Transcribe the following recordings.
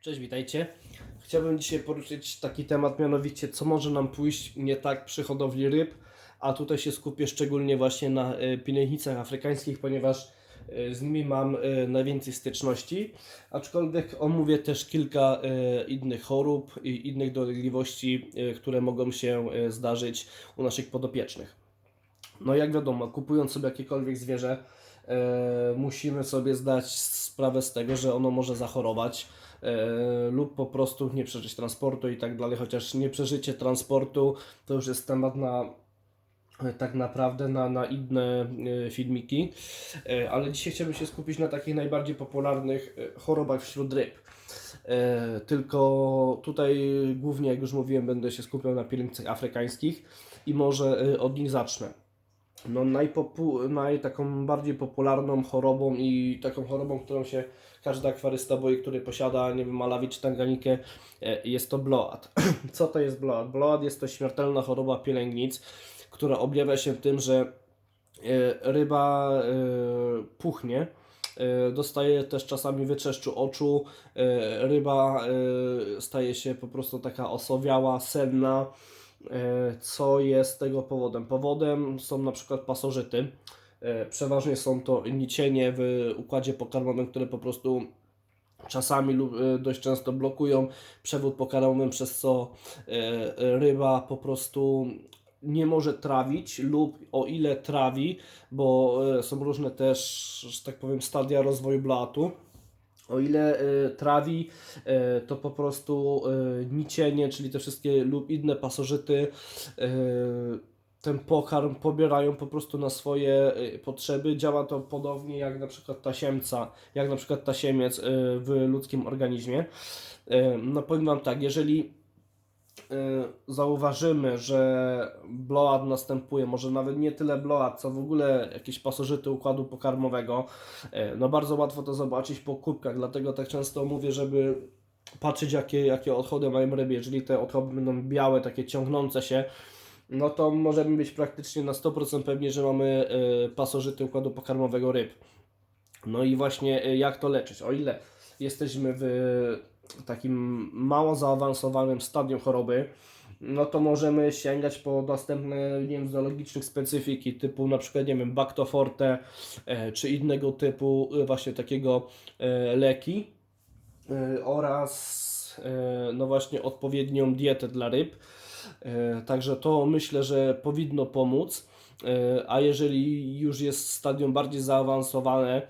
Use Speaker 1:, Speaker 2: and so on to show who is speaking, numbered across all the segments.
Speaker 1: Cześć, witajcie. Chciałbym dzisiaj poruszyć taki temat, mianowicie co może nam pójść nie tak przy hodowli ryb, a tutaj się skupię szczególnie właśnie na e, pielęgnicach afrykańskich, ponieważ e, z nimi mam e, najwięcej styczności, aczkolwiek omówię też kilka innych chorób i innych dolegliwości, które mogą się zdarzyć u naszych podopiecznych. No jak wiadomo, kupując sobie jakiekolwiek zwierzę, musimy sobie zdać sprawę z tego, że ono może zachorować lub po prostu nie przeżyć transportu i tak dalej, chociaż nie przeżycie transportu to już jest temat na e, tak naprawdę na, na inne e, filmiki, e, ale dzisiaj chciałbym się skupić na takich najbardziej popularnych e, chorobach wśród ryb. E, Tylko tutaj głównie, jak już mówiłem, będę się skupiał na pielęgnicach afrykańskich i może e, od nich zacznę. No, najpopu- naj, taką bardziej popularną chorobą i taką chorobą, którą się każdy akwarysta boi, który posiada, nie wiem, malawi czy tanganikę, e, jest to bloat. Co to jest bloat? Bloat jest to śmiertelna choroba pielęgnic, która objawia się tym, że e, ryba e, puchnie, dostaje też czasami wyczeszczu oczu, ryba staje się po prostu taka osowiała, senna, Co jest tego powodem? Powodem są na przykład pasożyty. E, Przeważnie są to nicienie w układzie pokarmowym, które po prostu czasami lub e, dość często blokują przewód pokarmowy, przez co e, ryba po prostu nie może trawić lub o ile trawi, bo są różne też, że tak powiem, stadia rozwoju blatu. O ile trawi, to po prostu nicienie, czyli te wszystkie lub inne pasożyty, ten pokarm pobierają po prostu na swoje e, potrzeby. Działa to podobnie jak na przykład tasiemca, jak na przykład tasiemiec e, w ludzkim organizmie. E, No powiem Wam tak, jeżeli zauważymy, że bloat następuje, może nawet nie tyle bloat, co w ogóle jakieś pasożyty układu pokarmowego, no bardzo łatwo to zobaczyć po kubkach, dlatego tak często mówię, żeby patrzeć jakie, jakie odchody mają ryby, jeżeli te odchody będą białe, takie ciągnące się, no to możemy być praktycznie na 100% pewni, że mamy e, pasożyty układu pokarmowego ryb. No i właśnie e, jak to leczyć? O ile jesteśmy w takim mało zaawansowanym stadium choroby, no to możemy sięgać po dostępne, nie wiem, zoologicznych specyfiki typu na przykład, nie wiem, Bactoforte e, czy innego typu e, właśnie takiego e, leki e, oraz e, no właśnie odpowiednią dietę dla ryb. E, Także to myślę, że powinno pomóc. E, A jeżeli już jest stadium bardziej zaawansowane,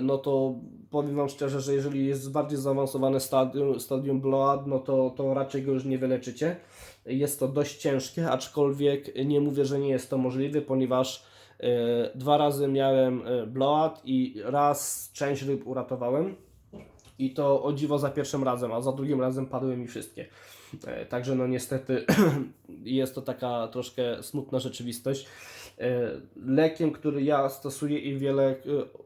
Speaker 1: no to powiem Wam szczerze, że jeżeli jest bardziej zaawansowane stadium, stadium bloat, no to, to raczej go już nie wyleczycie. Jest to dość ciężkie, aczkolwiek nie mówię, że nie jest to możliwe, ponieważ e, dwa razy miałem bloat i raz część ryb uratowałem. I to o dziwo za pierwszym razem, a za drugim razem padły mi wszystkie. E, Także no niestety jest to taka troszkę smutna rzeczywistość. E, Lekiem, który ja stosuję i wiele e,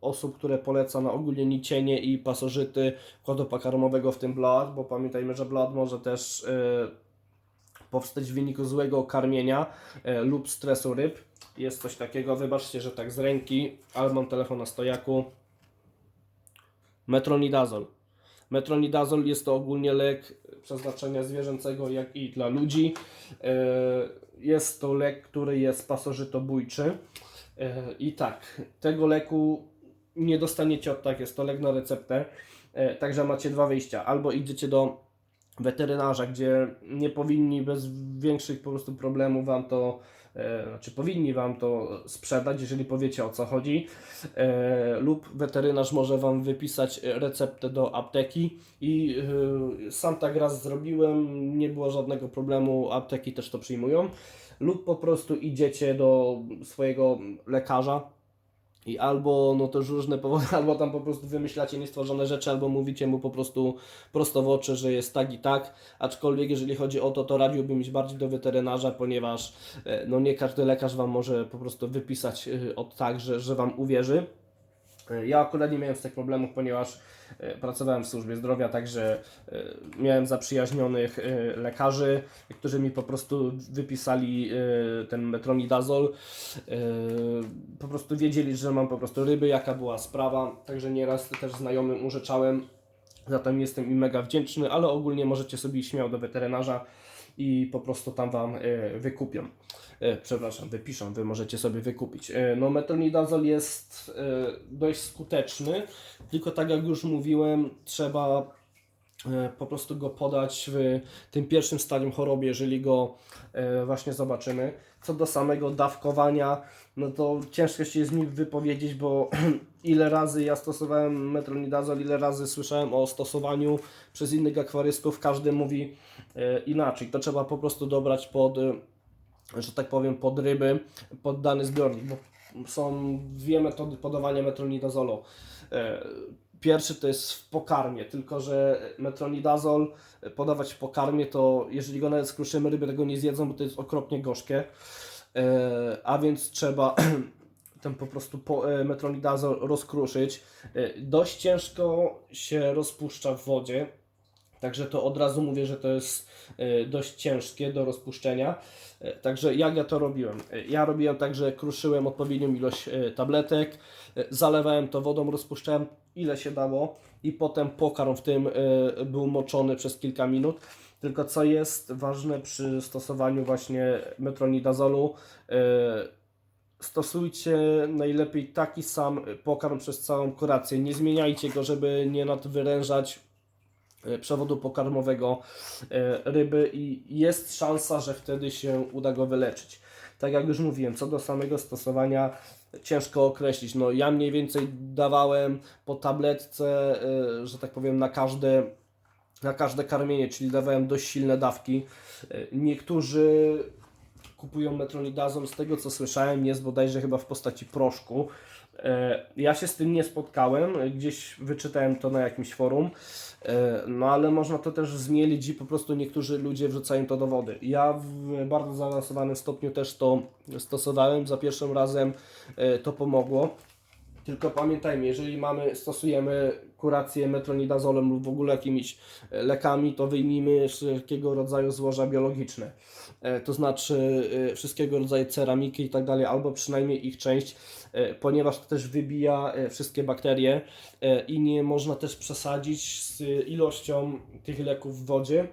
Speaker 1: osób, które poleca na ogólnie nicienie i pasożyty układu pokarmowego, w tym bloat, bo pamiętajmy, że bloat może też powstać w wyniku złego karmienia lub stresu ryb. Jest coś takiego, wybaczcie, że tak z ręki, ale mam telefon na stojaku. Metronidazol. Metronidazol jest to ogólnie lek przeznaczenia zwierzęcego, jak i dla ludzi. E, Jest to lek, który jest pasożytobójczy. E, I tak, tego leku nie dostaniecie od tak, jest to lek na receptę. E, Także macie dwa wyjścia. Albo idziecie do weterynarza, gdzie nie powinni bez większych po prostu problemów Wam to, znaczy powinni Wam to sprzedać, jeżeli powiecie o co chodzi, e, lub weterynarz może Wam wypisać receptę do apteki i e, sam tak raz zrobiłem, nie było żadnego problemu, apteki też to przyjmują, lub po prostu idziecie do swojego lekarza, i albo no też różne powody, albo tam po prostu wymyślacie niestworzone rzeczy, albo mówicie mu po prostu prosto w oczy, że jest tak i tak. Aczkolwiek jeżeli chodzi o to, to radziłbym iść bardziej do weterynarza, ponieważ e, no nie każdy lekarz Wam może po prostu wypisać e, od tak, że, że Wam uwierzy. E, Ja akurat nie miałem z tych problemów, ponieważ e, pracowałem w służbie zdrowia, także e, miałem zaprzyjaźnionych lekarzy, którzy mi po prostu wypisali ten metronidazol. Po prostu wiedzieli, że mam po prostu ryby, jaka była sprawa, także nieraz też znajomym użyczałem Za to jestem im mega wdzięczny, ale ogólnie możecie sobie śmiało do weterynarza i po prostu tam Wam wykupią. E, Przepraszam, wypiszą, Wy możecie sobie wykupić. E, No metronidazol jest e, dość skuteczny, tylko tak jak już mówiłem, trzeba po prostu go podać w tym pierwszym stadium choroby, jeżeli go właśnie zobaczymy. Co do samego dawkowania, no to ciężko się jest mi wypowiedzieć, bo ile razy ja stosowałem metronidazol, ile razy słyszałem o stosowaniu przez innych akwarystów, każdy mówi inaczej. To trzeba po prostu dobrać pod, że tak powiem, pod ryby, pod dany zbiornik, bo są dwie metody podawania metronidazolu. E, Pierwszy to jest w pokarmie, tylko że metronidazol podawać w pokarmie, to jeżeli go nawet skruszymy, ryby tego nie zjedzą, bo to jest okropnie gorzkie. E, A więc trzeba ten po prostu e, metronidazol rozkruszyć. Dość ciężko się rozpuszcza w wodzie, Także to od razu mówię, że to jest e, dość ciężkie do rozpuszczenia. E, Także jak ja to robiłem? E, Ja robiłem tak, że kruszyłem odpowiednią ilość tabletek, zalewałem to wodą, rozpuszczałem ile się dało i potem pokarm w tym był moczony przez kilka minut. Tylko co jest ważne przy stosowaniu właśnie metronidazolu, stosujcie najlepiej taki sam pokarm przez całą kurację. Nie zmieniajcie go, żeby nie nadwyrężać przewodu pokarmowego e, ryby i jest szansa, że wtedy się uda go wyleczyć. Tak jak już mówiłem, co do samego stosowania ciężko określić. No ja mniej więcej dawałem po tabletce, e, że tak powiem, na każde na każde karmienie, czyli dawałem dość silne dawki. E, Niektórzy kupują metronidazol, z tego co słyszałem, jest bodajże chyba w postaci proszku. E, Ja się z tym nie spotkałem, gdzieś wyczytałem to na jakimś forum, E, no ale można to też zmielić i po prostu niektórzy ludzie wrzucają to do wody. Ja w bardzo zaawansowanym stopniu też to stosowałem, za pierwszym razem e, to pomogło. Tylko pamiętajmy, jeżeli mamy, stosujemy kurację metronidazolem lub w ogóle jakimiś e, lekami, to wyjmijmy wszelkiego rodzaju złoża biologiczne. E, To znaczy e, wszystkiego rodzaju ceramiki i tak dalej, albo przynajmniej ich część, ponieważ to też wybija wszystkie bakterie i nie można też przesadzić z ilością tych leków w wodzie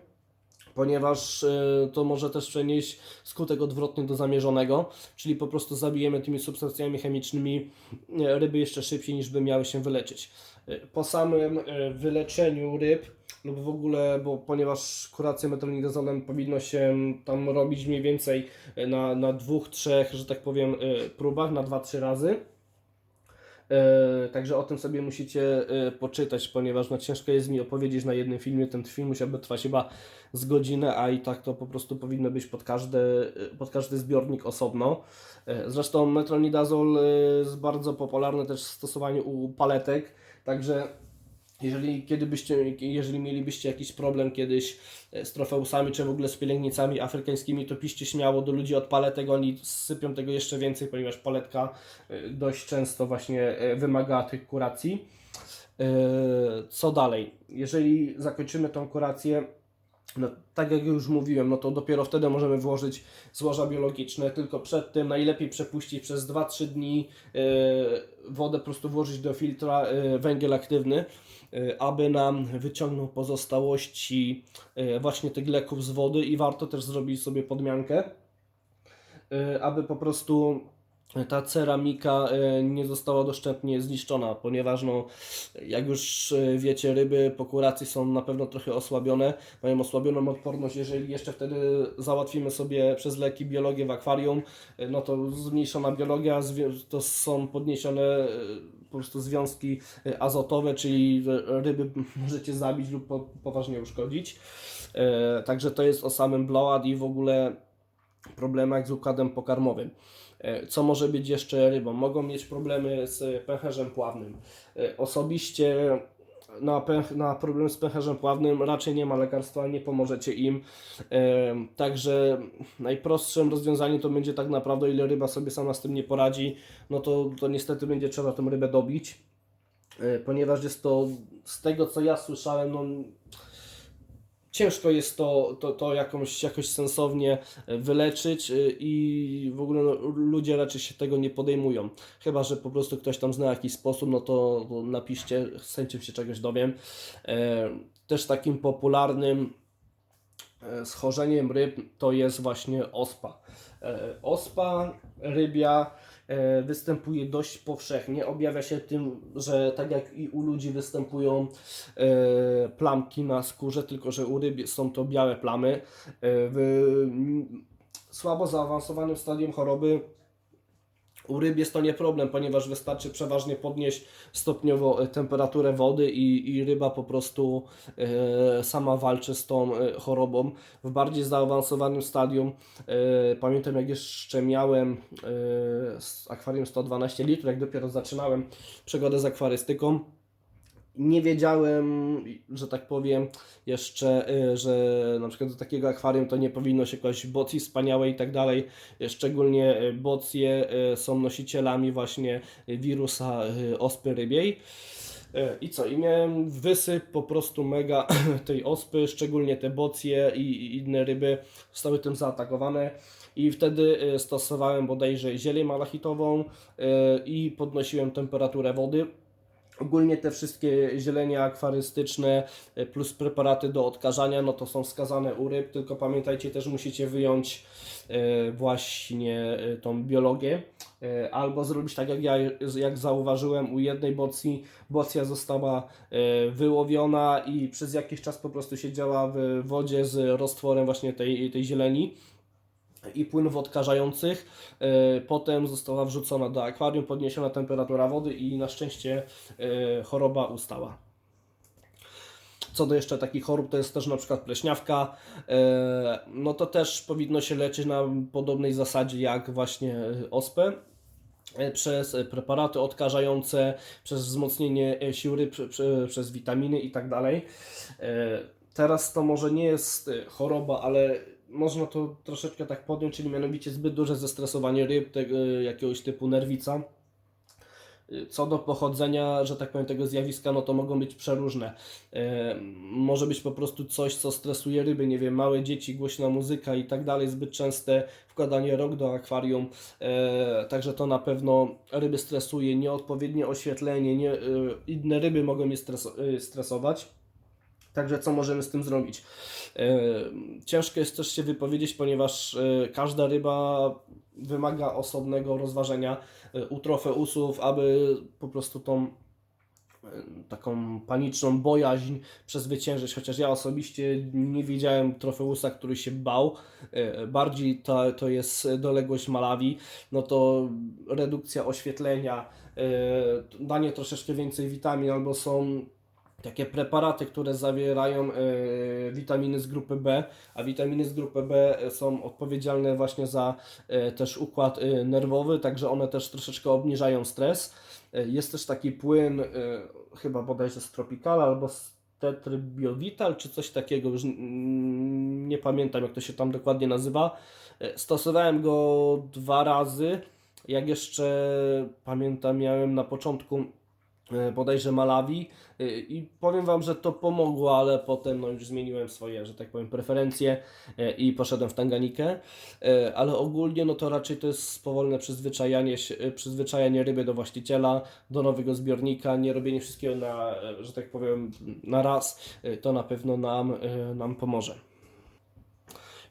Speaker 1: ponieważ to może też przenieść skutek odwrotny do zamierzonego, czyli po prostu zabijemy tymi substancjami chemicznymi ryby jeszcze szybciej niż by miały się wyleczyć. E, Po samym e, wyleczeniu ryb lub w ogóle, bo ponieważ kurację metronidazolem powinno się tam robić mniej więcej e, na, na dwóch, trzech, że tak powiem, próbach, na dwa, trzy razy. Także o tym sobie musicie poczytać, ponieważ no, ciężko jest mi opowiedzieć na jednym filmie. Ten film musiałby trwać chyba z godzinę, a i tak to po prostu powinno być pod każdy, pod każdy zbiornik osobno. Zresztą metronidazol jest bardzo popularny też w stosowaniu u paletek, także jeżeli, kiedy byście, jeżeli mielibyście jakiś problem kiedyś e, z trofeusami, czy w ogóle z pielęgnicami afrykańskimi, to piszcie śmiało do ludzi od paletek, oni sypią tego jeszcze więcej, ponieważ paletka e, dość często właśnie e, wymaga tych kuracji. Co dalej? Jeżeli zakończymy tą kurację, no, tak jak już mówiłem, no to dopiero wtedy możemy włożyć złoża biologiczne, tylko przed tym najlepiej przepuścić przez 2-3 dni e, wodę, po prostu włożyć do filtra e, węgiel aktywny, e, aby nam wyciągnął pozostałości e, właśnie tych leków z wody i warto też zrobić sobie podmiankę, e, aby po prostu ta ceramika e, nie została doszczętnie zniszczona, ponieważ no, jak już e, wiecie, ryby po kuracji są na pewno trochę osłabione, mają osłabioną odporność, jeżeli jeszcze wtedy załatwimy sobie przez leki biologię w akwarium, e, no to zmniejszona biologia, to są podniesione po prostu związki azotowe, czyli ryby możecie zabić lub po, poważnie uszkodzić. Także to jest o samym blowout i w ogóle problemach z układem pokarmowym. E, Co może być jeszcze rybą? Mogą mieć problemy z pęcherzem pławnym. E, Osobiście na, pęch, na problem z pęcherzem pławnym raczej nie ma lekarstwa, nie pomożecie im. E, Także najprostszym rozwiązaniem to będzie tak naprawdę, ile ryba sobie sama z tym nie poradzi, no to, to niestety będzie trzeba tą rybę dobić. Ponieważ jest to, z tego co ja słyszałem, no ciężko jest to, to, to jakąś, jakoś sensownie e, wyleczyć y, i w ogóle no, ludzie raczej się tego nie podejmują. Chyba, że po prostu ktoś tam zna jakiś sposób, no to, napiszcie, z chęcią się czegoś dowiem. E, Też takim popularnym e, schorzeniem ryb to jest właśnie ospa. E, Ospa rybia e, występuje dość powszechnie. Objawia się tym, że tak jak i u ludzi występują e, plamki na skórze, tylko że u ryb są to białe plamy. E, W słabo zaawansowanym stadium choroby u ryb jest to nie problem, ponieważ wystarczy przeważnie podnieść stopniowo e, temperaturę wody i, i ryba po prostu e, sama walczy z tą e, chorobą. W bardziej zaawansowanym stadium, pamiętam jak jeszcze miałem e, akwarium 112 litrów, jak dopiero zaczynałem przygodę z akwarystyką, nie wiedziałem, że tak powiem, jeszcze, y, że na przykład do takiego akwarium to nie powinno się kłaść bocji wspaniałe i tak dalej. Szczególnie y, bocje y, są nosicielami właśnie wirusa ospy rybiej. I co? I miałem wysyp po prostu mega tej ospy, szczególnie te bocje i, inne ryby zostały tym zaatakowane. I wtedy stosowałem bodajże zieleń malachitową i podnosiłem temperaturę wody. Ogólnie te wszystkie zielenie akwarystyczne e, plus preparaty do odkażania, no to są wskazane u ryb, tylko pamiętajcie też musicie wyjąć e, właśnie e, tą biologię, albo zrobić tak jak ja, jak zauważyłem u jednej bocji, bocja została wyłowiona i przez jakiś czas po prostu siedziała w wodzie z roztworem właśnie tej, tej zieleni i płynów odkażających. E, Potem została wrzucona do akwarium, podniesiona temperatura wody i na szczęście e, choroba ustała. Co do jeszcze takich chorób, to jest też na przykład pleśniawka. E, No to też powinno się leczyć na podobnej zasadzie jak właśnie ospę przez preparaty odkażające, przez wzmocnienie sił ryb, prze- prze- przez witaminy i tak dalej. Teraz to może nie jest choroba, ale można to troszeczkę tak podjąć, czyli mianowicie zbyt duże zestresowanie ryb, tego, jakiegoś typu nerwica. Y, Co do pochodzenia, że tak powiem, tego zjawiska, no to mogą być przeróżne. E, może być po prostu coś, co stresuje ryby, nie wiem, małe dzieci, głośna muzyka i tak dalej, zbyt częste wkładanie rok do akwarium, e, także to na pewno ryby stresuje, nieodpowiednie oświetlenie, nie, e, inne ryby mogą je streso, e, stresować. Także co możemy z tym zrobić? E, Ciężko jest też się wypowiedzieć, ponieważ e, każda ryba wymaga osobnego rozważenia e, u trofeusów, aby po prostu tą taką paniczną bojaźń przezwyciężyć, chociaż ja osobiście nie widziałem trofeusa, który się bał. Bardziej to, to jest doległość Malawi, no to redukcja oświetlenia, danie troszeczkę więcej witamin, albo są takie preparaty, które zawierają e, witaminy z grupy B, a witaminy z grupy B są odpowiedzialne właśnie za e, też układ e, nerwowy, także one też troszeczkę obniżają stres. Jest też taki płyn, e, chyba bodajże z Tropicala albo z Tetrybiovital, czy coś takiego, już nie pamiętam jak to się tam dokładnie nazywa. Stosowałem go dwa razy, jak jeszcze pamiętam miałem na początku bodajże Malawi. E, i powiem Wam, że to pomogło, ale potem no już zmieniłem swoje, że tak powiem, preferencje e, i poszedłem w Tanganikę, E, ale ogólnie no to raczej to jest powolne przyzwyczajanie, e, przyzwyczajanie ryby do właściciela, do nowego zbiornika, nie robienie wszystkiego na, e, że tak powiem, na raz, e, to na pewno nam, e, nam pomoże.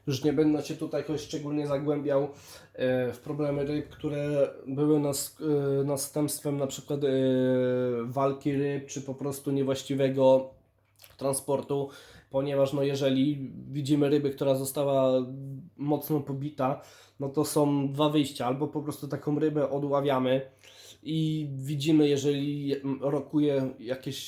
Speaker 1: Już nie będę się tutaj jakoś szczególnie zagłębiał e, w problemy ryb, które były nas, e, następstwem na przykład e, walki ryb, czy po prostu niewłaściwego transportu, ponieważ no jeżeli widzimy ryby, która została mocno pobita, no to są dwa wyjścia, albo po prostu taką rybę odławiamy i widzimy, jeżeli rokuje jakieś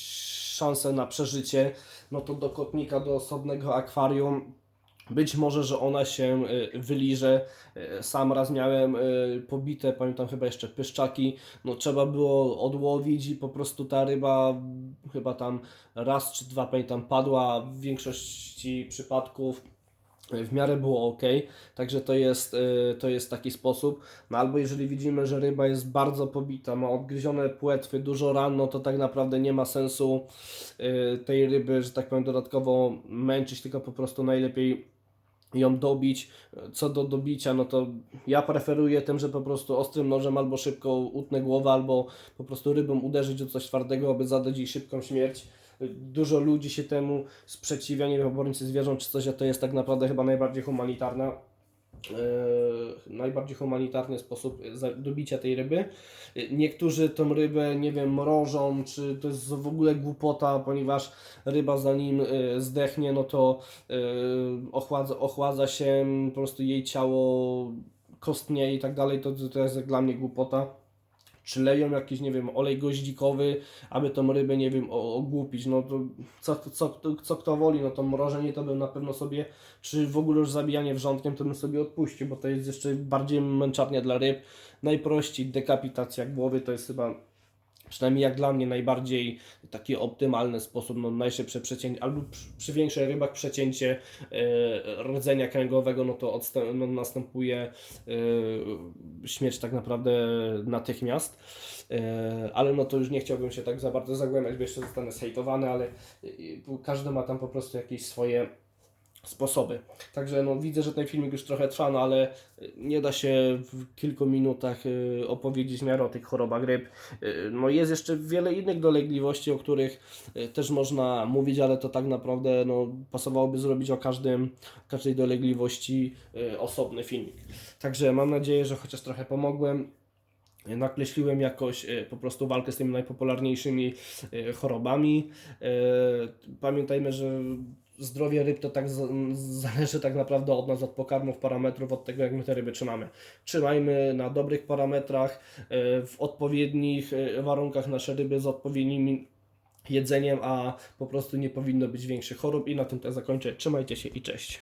Speaker 1: szanse na przeżycie, no to do kotnika, do osobnego akwarium być może, że ona się y, wyliże. Y, Sam raz miałem y, pobite, pamiętam chyba jeszcze pyszczaki. No trzeba było odłowić i po prostu ta ryba chyba tam raz czy dwa pamiętam padła. W większości przypadków w miarę było ok, także to jest, y, to jest taki sposób. No albo jeżeli widzimy, że ryba jest bardzo pobita, ma odgryzione płetwy, dużo ran, no to tak naprawdę nie ma sensu y, tej ryby, że tak powiem, dodatkowo męczyć, tylko po prostu najlepiej ją dobić. Co do dobicia, no to ja preferuję tym, że po prostu ostrym nożem albo szybko utnę głowę, albo po prostu rybą uderzyć o coś twardego, aby zadać jej szybką śmierć. Dużo ludzi się temu sprzeciwia, nie wiem, obornicy zwierząt czy coś, a to jest tak naprawdę chyba najbardziej humanitarna e, najbardziej humanitarny sposób dobicia tej ryby. Niektórzy tą rybę, nie wiem, mrożą, czy to jest w ogóle głupota, ponieważ ryba zanim e, zdechnie, no to e, ochładza, ochładza się, po prostu jej ciało kostnieje i tak dalej, to, to jest dla mnie głupota. Czy leją jakiś, nie wiem, olej goździkowy, aby tą rybę, nie wiem, ogłupić. No to co, co, co, co kto woli, no to mrożenie to bym na pewno sobie, czy w ogóle już zabijanie wrzątkiem, to bym sobie odpuścił, bo to jest jeszcze bardziej męczarnia dla ryb. Najprościej dekapitacja głowy to jest chyba przynajmniej jak dla mnie najbardziej taki optymalny sposób, no najszybsze przecięcie, albo przy, większych rybach przecięcie e, rdzenia kręgowego, no to odstę, no, następuje e, śmierć tak naprawdę natychmiast. E, ale no to już nie chciałbym się tak za bardzo zagłębiać, bo jeszcze zostanę zhejtowany, ale każdy ma tam po prostu jakieś swoje sposoby. Także no, widzę, że ten filmik już trochę trwa, no ale y, nie da się w kilku minutach y, opowiedzieć miarę o tych chorobach ryb. Y, No jest jeszcze wiele innych dolegliwości, o których y, też można mówić, ale to tak naprawdę no, pasowałoby zrobić o każdym, każdej dolegliwości y, osobny filmik. Także mam nadzieję, że chociaż trochę pomogłem nakreśliłem jakoś e, po prostu walkę z tymi najpopularniejszymi e, chorobami. Pamiętajmy, że zdrowie ryb to tak z- zależy tak naprawdę od nas, od pokarmów, parametrów, od tego jak my te ryby trzymamy. Trzymajmy na dobrych parametrach, e, w odpowiednich e, warunkach nasze ryby z odpowiednim jedzeniem, a po prostu nie powinno być większych chorób i na tym to zakończę. Trzymajcie się i cześć.